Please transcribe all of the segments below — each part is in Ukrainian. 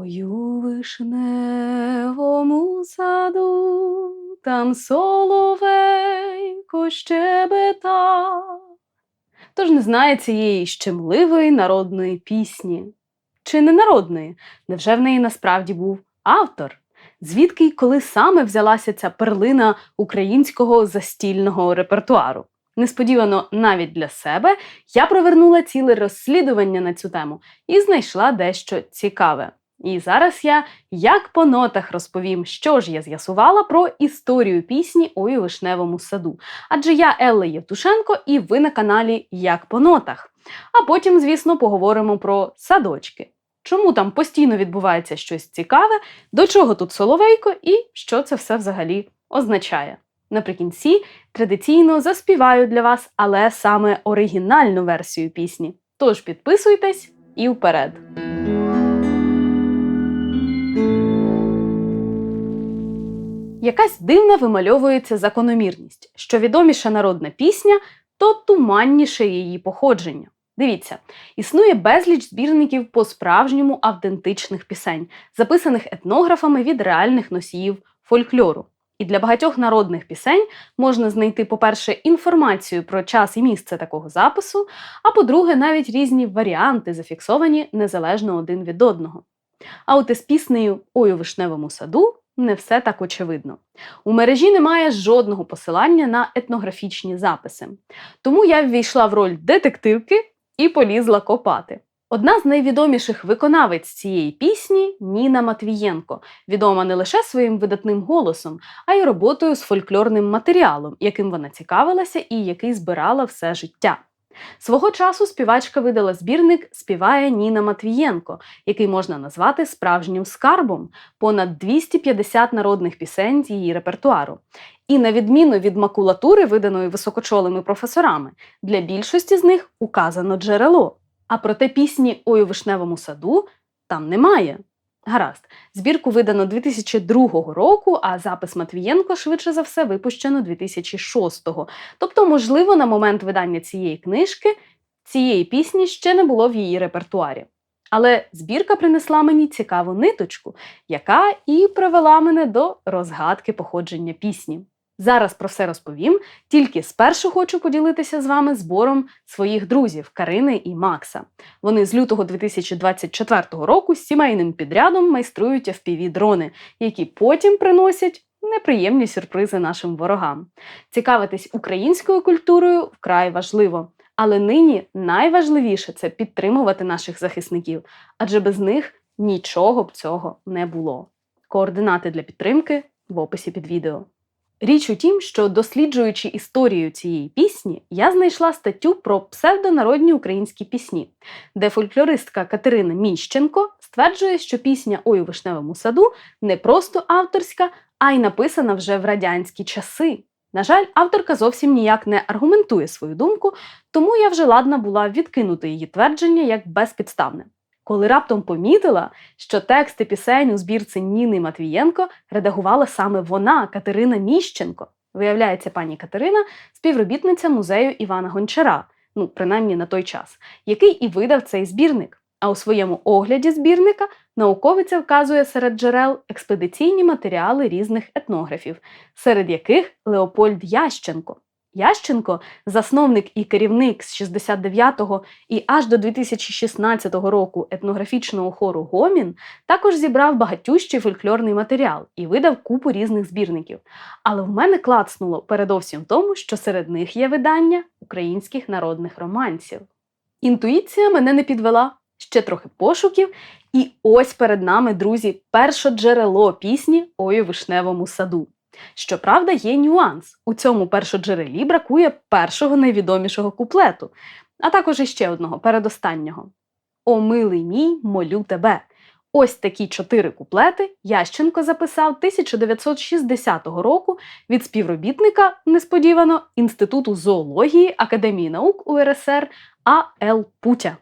У вишневому саду, там соловейко щебетав. Тож не знає цієї щемливої народної пісні. Чи не народної? Невже в неї насправді був автор? Звідки й коли саме взялася ця перлина українського застільного репертуару? Несподівано навіть для себе я провернула ціле розслідування на цю тему і знайшла дещо цікаве. І зараз я, як по нотах, розповім, що ж я з'ясувала про історію пісні у вишневому саду. Адже я Елла Євтушенко, і ви на каналі Як по нотах. А потім, звісно, поговоримо про садочки. Чому там постійно відбувається щось цікаве, до чого тут соловейко і що це все взагалі означає. Наприкінці традиційно заспіваю для вас, але саме оригінальну версію пісні. Тож підписуйтесь і вперед! Якась дивна вимальовується закономірність, що відоміша народна пісня, то туманніше її походження. Дивіться, існує безліч збірників по справжньому автентичних пісень, записаних етнографами від реальних носіїв фольклору. І для багатьох народних пісень можна знайти, по-перше, інформацію про час і місце такого запису, а по-друге, навіть різні варіанти зафіксовані незалежно один від одного. А от із піснею Ой у вишневому саду не все так очевидно. У мережі немає жодного посилання на етнографічні записи. Тому я ввійшла в роль детективки і полізла копати. Одна з найвідоміших виконавець цієї пісні Ніна Матвієнко, відома не лише своїм видатним голосом, а й роботою з фольклорним матеріалом, яким вона цікавилася і який збирала все життя. Свого часу співачка видала збірник Співає Ніна Матвієнко, який можна назвати справжнім скарбом, понад 250 народних пісень з її репертуару. І на відміну від макулатури, виданої високочолими професорами, для більшості з них указано джерело. А проте пісні Ой у вишневому саду там немає. Гаразд, збірку видано 2002 року, а запис Матвієнко швидше за все випущено 2006-го. Тобто, можливо, на момент видання цієї книжки цієї пісні ще не було в її репертуарі. Але збірка принесла мені цікаву ниточку, яка і привела мене до розгадки походження пісні. Зараз про все розповім, тільки спершу хочу поділитися з вами збором своїх друзів Карини і Макса. Вони з лютого 2024 року з сімейним підрядом майструють fpv дрони, які потім приносять неприємні сюрпризи нашим ворогам. Цікавитись українською культурою вкрай важливо. Але нині найважливіше це підтримувати наших захисників, адже без них нічого б цього не було. Координати для підтримки в описі під відео. Річ у тім, що досліджуючи історію цієї пісні, я знайшла статтю про псевдонародні українські пісні, де фольклористка Катерина Міщенко стверджує, що пісня Ой у вишневому саду не просто авторська, а й написана вже в радянські часи. На жаль, авторка зовсім ніяк не аргументує свою думку, тому я вже ладна була відкинути її твердження як безпідставне коли раптом помітила, що тексти пісень у збірці Ніни Матвієнко редагувала саме вона, Катерина Міщенко. Виявляється, пані Катерина співробітниця музею Івана Гончара, ну принаймні на той час, який і видав цей збірник. А у своєму огляді збірника науковиця вказує серед джерел експедиційні матеріали різних етнографів, серед яких Леопольд Ященко. Ященко, засновник і керівник з 69-го і аж до 2016 року етнографічного хору Гомін, також зібрав багатющий фольклорний матеріал і видав купу різних збірників. Але в мене клацнуло передовсім тому, що серед них є видання українських народних романсів. Інтуїція мене не підвела. Ще трохи пошуків, і ось перед нами, друзі, перше джерело пісні Ой у вишневому саду. Щоправда, є нюанс. У цьому першоджерелі бракує першого найвідомішого куплету, а також іще одного передостаннього. О, милий мій, молю тебе. Ось такі чотири куплети Ященко записав 1960 року від співробітника несподівано Інституту зоології Академії наук УРСР А. Л. Путя.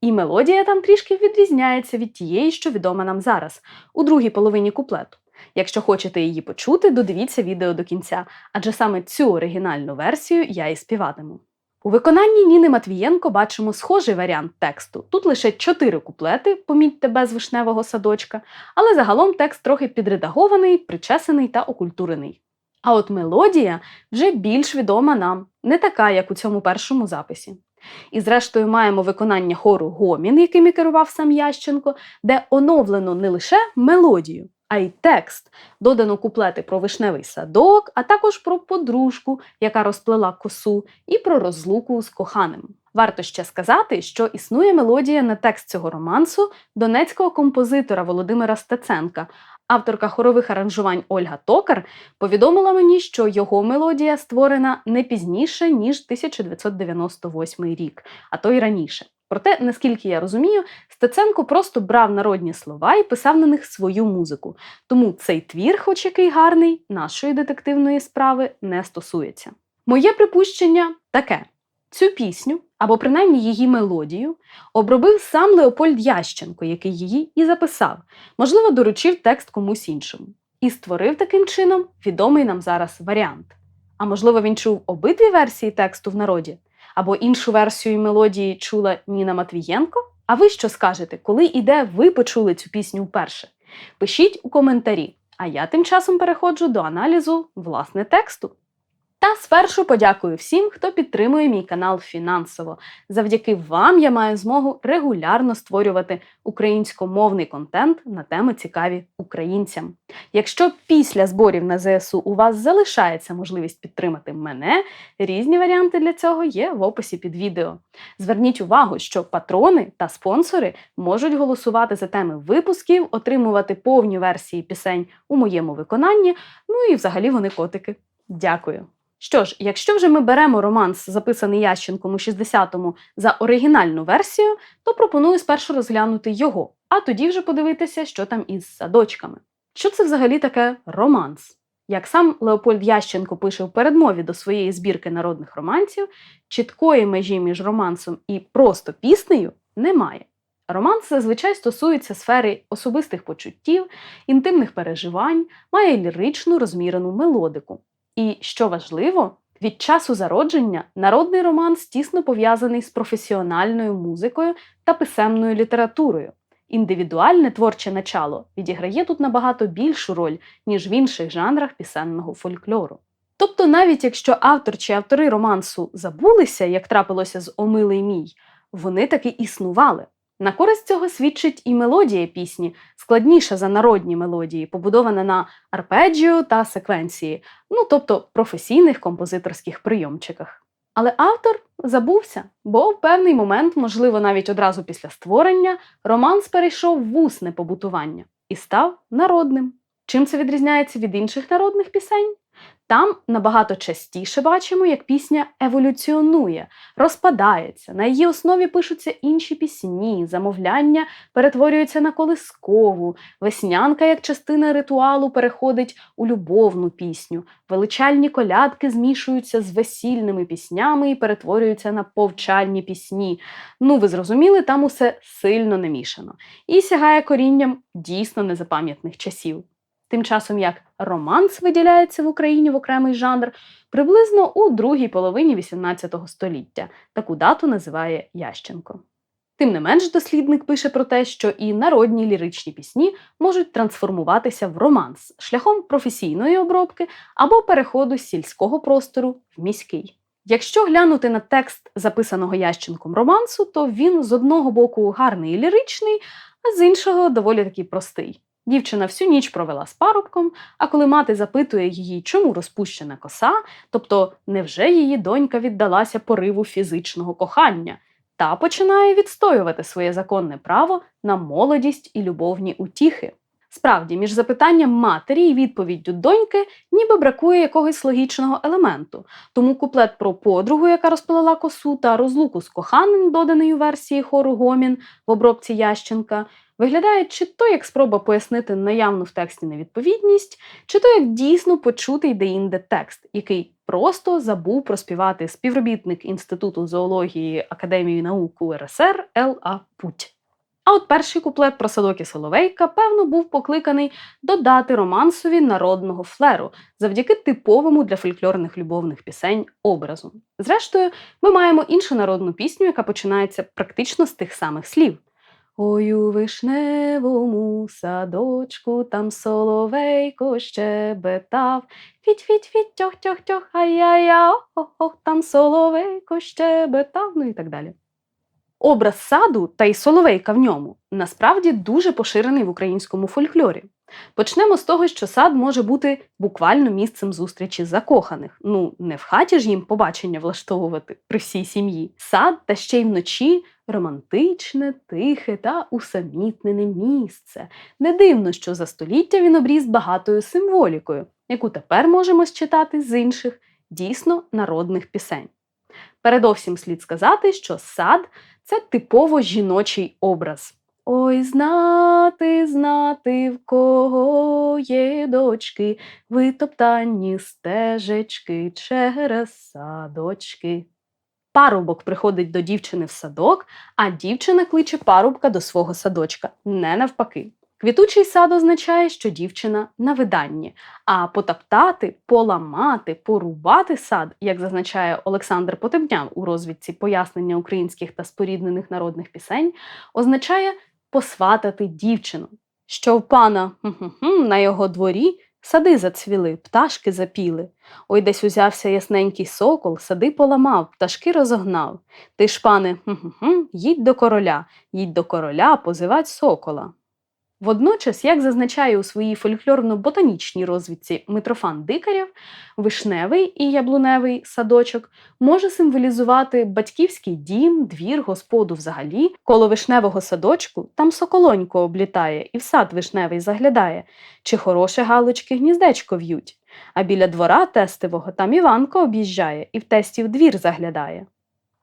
І мелодія там трішки відрізняється від тієї, що відома нам зараз, у другій половині куплету. Якщо хочете її почути, додивіться відео до кінця, адже саме цю оригінальну версію я і співатиму. У виконанні Ніни Матвієнко бачимо схожий варіант тексту. Тут лише чотири куплети, помітьте без вишневого садочка, але загалом текст трохи підредагований, причесаний та окультурений. А от мелодія вже більш відома нам, не така, як у цьому першому записі. І зрештою маємо виконання хору Гомін, яким керував сам Ященко, де оновлено не лише мелодію, а й текст. Додано куплети про вишневий садок, а також про подружку, яка розплела косу, і про розлуку з коханим. Варто ще сказати, що існує мелодія на текст цього романсу донецького композитора Володимира Стеценка. Авторка хорових аранжувань Ольга Токар повідомила мені, що його мелодія створена не пізніше ніж 1998 рік, а то й раніше. Проте, наскільки я розумію, Стеценко просто брав народні слова і писав на них свою музику. Тому цей твір, хоч який гарний, нашої детективної справи не стосується. Моє припущення таке: цю пісню, або принаймні її мелодію, обробив сам Леопольд Ященко, який її і записав, можливо, доручив текст комусь іншому, і створив таким чином відомий нам зараз варіант. А можливо, він чув обидві версії тексту в народі, або іншу версію мелодії чула Ніна Матвієнко? А ви що скажете, коли і де ви почули цю пісню вперше? Пишіть у коментарі, а я тим часом переходжу до аналізу власне тексту. Та спершу подякую всім, хто підтримує мій канал фінансово. Завдяки вам я маю змогу регулярно створювати українськомовний контент на теми цікаві українцям. Якщо після зборів на ЗСУ у вас залишається можливість підтримати мене, різні варіанти для цього є в описі під відео. Зверніть увагу, що патрони та спонсори можуть голосувати за теми випусків, отримувати повні версії пісень у моєму виконанні. Ну і взагалі вони котики. Дякую. Що ж, якщо вже ми беремо романс, записаний Ященком у 60-му за оригінальну версію, то пропоную спершу розглянути його, а тоді вже подивитися, що там із садочками. Що це взагалі таке романс? Як сам Леопольд Ященко пише в передмові до своєї збірки народних романсів, чіткої межі між романсом і просто піснею немає. Романс зазвичай стосується сфери особистих почуттів, інтимних переживань, має ліричну розмірену мелодику. І що важливо, від часу зародження народний романс тісно пов'язаний з професіональною музикою та писемною літературою. Індивідуальне творче начало відіграє тут набагато більшу роль, ніж в інших жанрах пісенного фольклору. Тобто, навіть якщо автор чи автори романсу забулися, як трапилося з Омилий мій, вони таки існували. На користь цього свідчить і мелодія пісні, складніша за народні мелодії, побудована на арпеджіо та секвенції, ну тобто професійних композиторських прийомчиках. Але автор забувся, бо в певний момент, можливо, навіть одразу після створення, романс перейшов в усне побутування і став народним. Чим це відрізняється від інших народних пісень? Там набагато частіше бачимо, як пісня еволюціонує, розпадається, на її основі пишуться інші пісні, замовляння перетворюються на колискову, веснянка як частина ритуалу переходить у любовну пісню, величальні колядки змішуються з весільними піснями і перетворюються на повчальні пісні. Ну, ви зрозуміли, там усе сильно не мішано і сягає корінням дійсно незапам'ятних часів. Тим часом як романс виділяється в Україні в окремий жанр приблизно у другій половині XVIII століття. Таку дату називає Ященко. Тим не менш, дослідник пише про те, що і народні ліричні пісні можуть трансформуватися в романс шляхом професійної обробки або переходу з сільського простору в міський. Якщо глянути на текст записаного Ященком романсу, то він з одного боку гарний і ліричний, а з іншого доволі таки простий. Дівчина всю ніч провела з парубком, а коли мати запитує її, чому розпущена коса, тобто невже її донька віддалася пориву фізичного кохання, та починає відстоювати своє законне право на молодість і любовні утіхи. Справді, між запитанням матері і відповіддю доньки ніби бракує якогось логічного елементу, тому куплет про подругу, яка розпилила косу, та розлуку з коханим, доданий у версії хору Гомін в обробці Ященка, виглядає чи то як спроба пояснити наявну в тексті невідповідність, чи то як дійсно почутий де-інде текст, який просто забув проспівати співробітник Інституту зоології Академії наук УРСР Л.А. Путь. А от перший куплет про садок і Соловейка, певно, був покликаний додати романсові народного флеру завдяки типовому для фольклорних любовних пісень образу. Зрештою, ми маємо іншу народну пісню, яка починається практично з тих самих слів. Ой у вишневому садочку там соловейко щебетав. Фіть, фіть, фіть, тьох, тьох, тьох, ай-яй-я, ох, ох, там соловейко щебетав, ну і так далі. Образ саду та й соловейка в ньому насправді дуже поширений в українському фольклорі. Почнемо з того, що сад може бути буквально місцем зустрічі закоханих. Ну, не в хаті ж їм побачення влаштовувати при всій сім'ї. Сад та ще й вночі романтичне, тихе та усамітнене місце. Не дивно, що за століття він обріз багатою символікою, яку тепер можемо считати з інших дійсно народних пісень. Передовсім слід сказати, що сад це типово жіночий образ. Ой, знати, знати, в кого є дочки, витоптані стежечки через садочки. Парубок приходить до дівчини в садок, а дівчина кличе парубка до свого садочка, не навпаки. Квітучий сад означає, що дівчина на виданні, а потоптати, поламати, порубати сад, як зазначає Олександр Потебнян у розвідці пояснення українських та споріднених народних пісень, означає посватати дівчину. Що в пана на його дворі сади зацвіли, пташки запіли. Ой, десь узявся ясненький сокол, сади поламав, пташки розогнав. Ти ж, пане, їдь до короля, їдь до короля, позивать сокола. Водночас, як зазначає у своїй фольклорно-ботанічній розвідці Митрофан Дикарєв, вишневий і яблуневий садочок може символізувати батьківський дім, двір, господу взагалі. Коло вишневого садочку там соколонько облітає і в сад вишневий заглядає, чи хороше галочки гніздечко в'ють. А біля двора тестивого там Іванко об'їжджає і в тестів двір заглядає.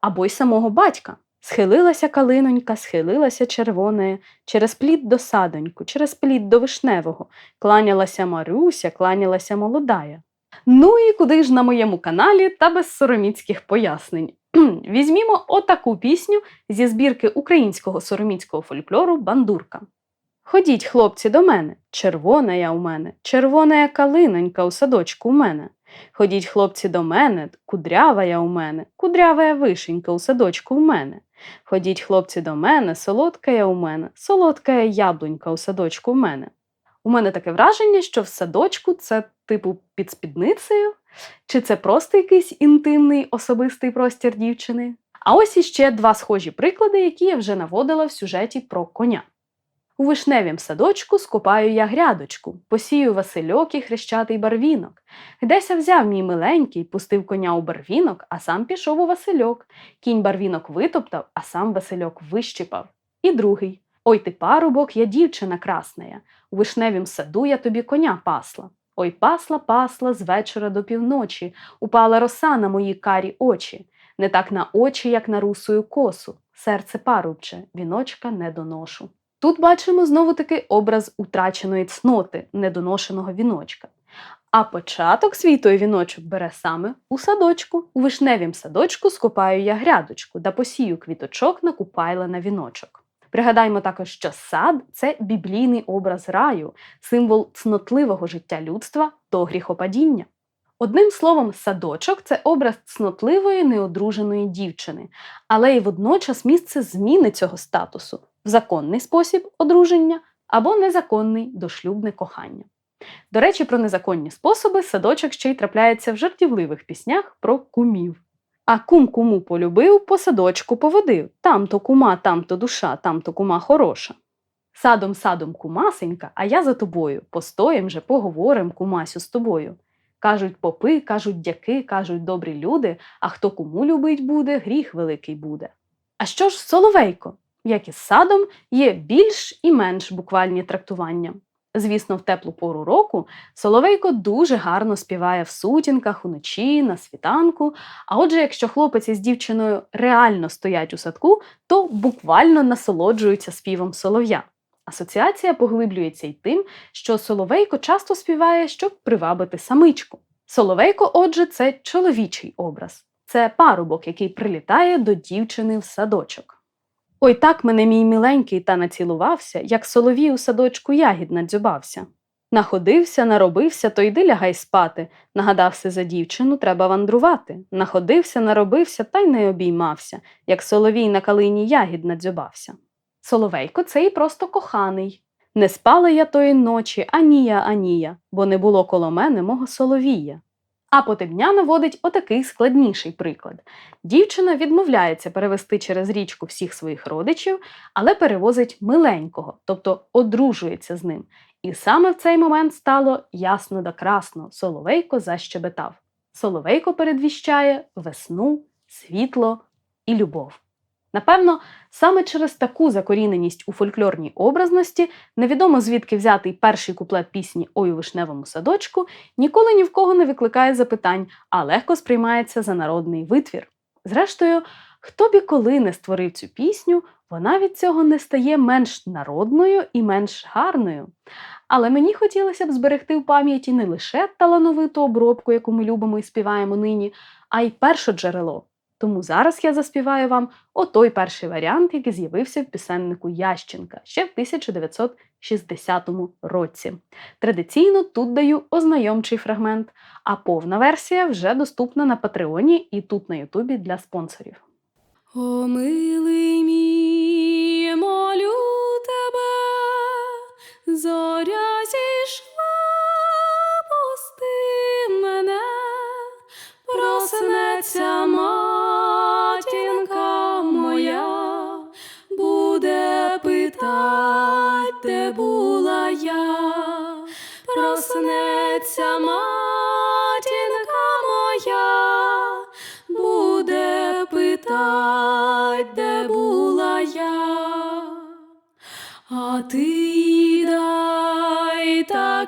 Або й самого батька. Схилилася калинонька, схилилася червонеє, через плід до садоньку, через плід до вишневого, кланялася Маруся, кланялася молодая. Ну і куди ж на моєму каналі та без сороміцьких пояснень. Візьмімо отаку пісню зі збірки українського сороміцького фольклору Бандурка. Ходіть, хлопці, до мене, червона я у мене, червона калинонька у садочку у мене. Ходіть, хлопці, до мене, кудрява я у мене, кудрява я вишенька у садочку у мене. Ходіть, хлопці, до мене, солодка я у мене, солодка я яблунька у садочку у мене. У мене таке враження, що в садочку це типу під спідницею, чи це просто якийсь інтимний особистий простір дівчини. А ось іще два схожі приклади, які я вже наводила в сюжеті про коня. У вишневім садочку скопаю я грядочку, посію Васильок і хрещатий барвінок. Гдеся взяв мій миленький, пустив коня у барвінок, а сам пішов у Васильок. Кінь барвінок витоптав, а сам Васильок вищипав. І другий Ой ти парубок, я дівчина красная, у вишневім саду я тобі коня пасла. Ой пасла, пасла з вечора до півночі, упала роса на мої карі очі, не так на очі, як на русую косу. Серце парубче, віночка не доношу. Тут бачимо знову таки образ утраченої цноти, недоношеного віночка. А початок свій той віночок бере саме у садочку. У вишневім садочку скопаю я грядочку да посію квіточок на купайла на віночок. Пригадаймо також, що сад це біблійний образ раю, символ цнотливого життя людства до гріхопадіння. Одним словом, садочок це образ цнотливої неодруженої дівчини, але й водночас місце зміни цього статусу законний спосіб одруження або незаконний дошлюбне кохання. До речі, про незаконні способи садочок ще й трапляється в жартівливих піснях про кумів. А кум куму полюбив, по садочку поводив там-то кума, там-то душа, там-то кума хороша. Садом садом кумасенька, а я за тобою. Постоїм же, поговорим, кумасю з тобою. Кажуть попи, кажуть дяки, кажуть добрі люди, а хто куму любить буде, гріх великий буде. А що ж соловейко? Як і з садом, є більш і менш буквальні трактування. Звісно, в теплу пору року Соловейко дуже гарно співає в сутінках, уночі, на світанку. А отже, якщо хлопець із дівчиною реально стоять у садку, то буквально насолоджуються співом солов'я. Асоціація поглиблюється й тим, що Соловейко часто співає, щоб привабити самичку. Соловейко, отже, це чоловічий образ, це парубок, який прилітає до дівчини в садочок. Ой, так мене мій міленький та націлувався, як соловій у садочку ягід надзюбався. Находився, наробився, то йди лягай спати. Нагадався за дівчину, треба вандрувати. Находився, наробився та й не обіймався, як соловій на калині ягід надзюбався. Соловейко це і просто коханий. Не спала я тої ночі, анія, анія, бо не було коло мене мого соловія. А Потебня наводить отакий складніший приклад. Дівчина відмовляється перевести через річку всіх своїх родичів, але перевозить миленького, тобто одружується з ним. І саме в цей момент стало ясно да красно. Соловейко защебетав. Соловейко передвіщає весну, світло і любов. Напевно, саме через таку закоріненість у фольклорній образності, невідомо звідки взятий перший куплет пісні Ой у вишневому садочку, ніколи ні в кого не викликає запитань, а легко сприймається за народний витвір. Зрештою, хто б і коли не створив цю пісню, вона від цього не стає менш народною і менш гарною. Але мені хотілося б зберегти в пам'яті не лише талановиту обробку, яку ми любимо і співаємо нині, а й перше джерело. Тому зараз я заспіваю вам отой перший варіант, який з'явився в пісеннику Ященка ще в 1960 році. Традиційно тут даю ознайомчий фрагмент, а повна версія вже доступна на Патреоні і тут на Ютубі для спонсорів. О, милий мій,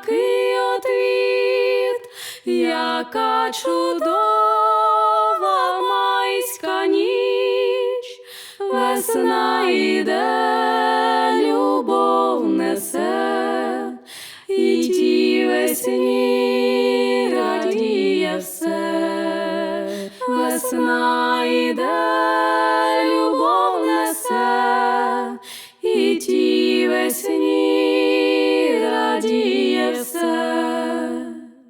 такий отвіт, яка чудова майська ніч, весна іде, любов несе, і ті весні радіє все, весна іде,